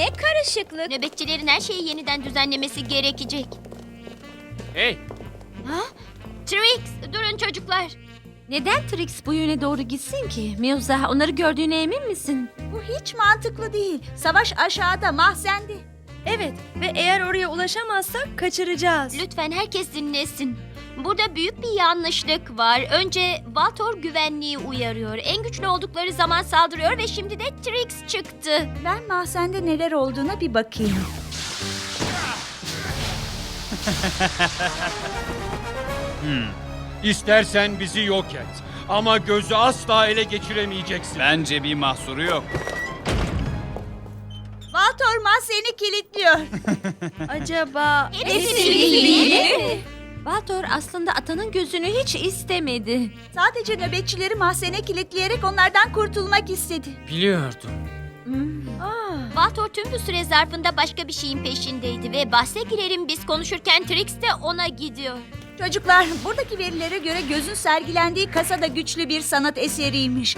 ne karışıklık. Nöbetçilerin her şeyi yeniden düzenlemesi gerekecek. Hey, Trix, durun çocuklar. Neden Trix bu yöne doğru gitsin ki? Musa onları gördüğüne emin misin? Bu hiç mantıklı değil. Savaş aşağıda, mahzende. Evet ve eğer oraya ulaşamazsak kaçıracağız. Lütfen herkes dinlesin. Burada büyük bir yanlışlık var. Önce Valtor güvenliği uyarıyor. En güçlü oldukları zaman saldırıyor ve şimdi de Trix çıktı. Ben mahzende neler olduğuna bir bakayım. istersen bizi yok et. Ama gözü asla ele geçiremeyeceksin. Bence bir mahsuru yok. Valtor mahzeni kilitliyor. Acaba Hepsi Valtor aslında atanın gözünü hiç istemedi. Sadece nöbetçileri mahzene kilitleyerek onlardan kurtulmak istedi. Biliyordum. Aa, Valtor tüm bu süre zarfında başka bir şeyin peşindeydi ve bahse girerim biz konuşurken Trix de ona gidiyor. Çocuklar, buradaki verilere göre gözün sergilendiği kasa da güçlü bir sanat eseriymiş.